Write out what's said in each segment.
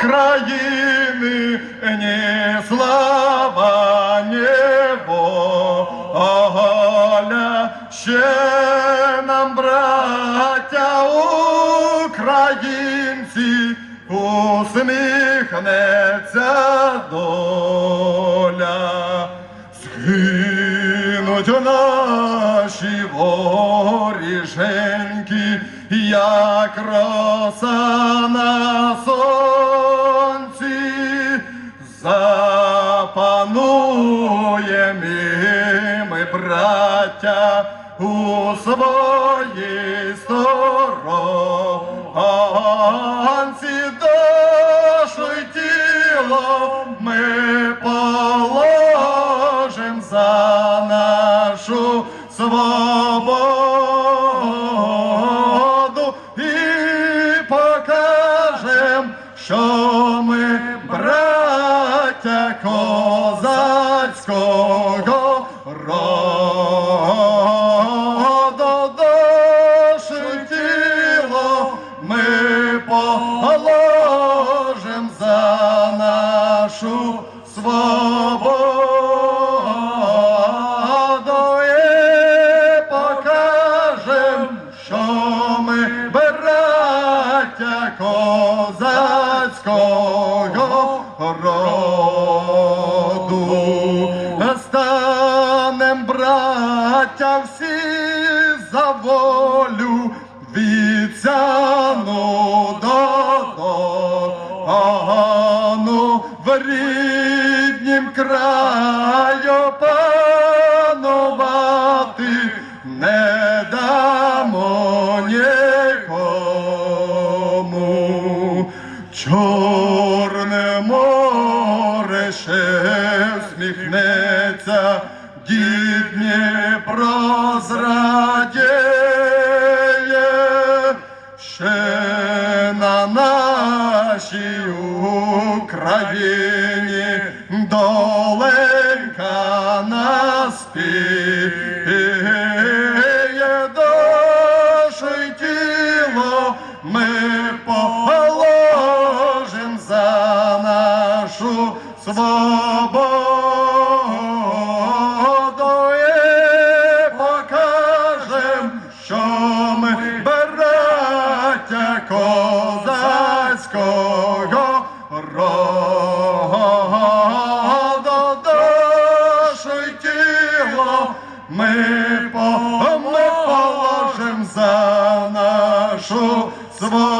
країни, ні слава, ні воля. Ще нам, браття українці, усміхнеться доля. Згинуть наші воріженьки, як роса на сонці, запануєм і ми, браття, у своїй сторонці й тіло ми положим за нашу свободу і покажем, що ми браття козацького роду душу ми положим за нашу свободу і покажем, що ми браття козацького роду. Станем браття всі за волю віцяну догану в ріднім краю панувати не Чорне море ще всміхнеться, дід Дніпро зрадіє, ще на нашій Україні доленька наспіє свободу покажем, що ми браття козацького роду. Душу й за нашу свободу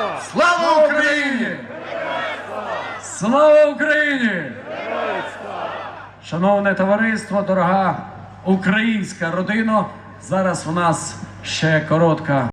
слава! Слава Україні! Слава Україні! Шановне товариство, дорога українська родина. Зараз у нас ще коротка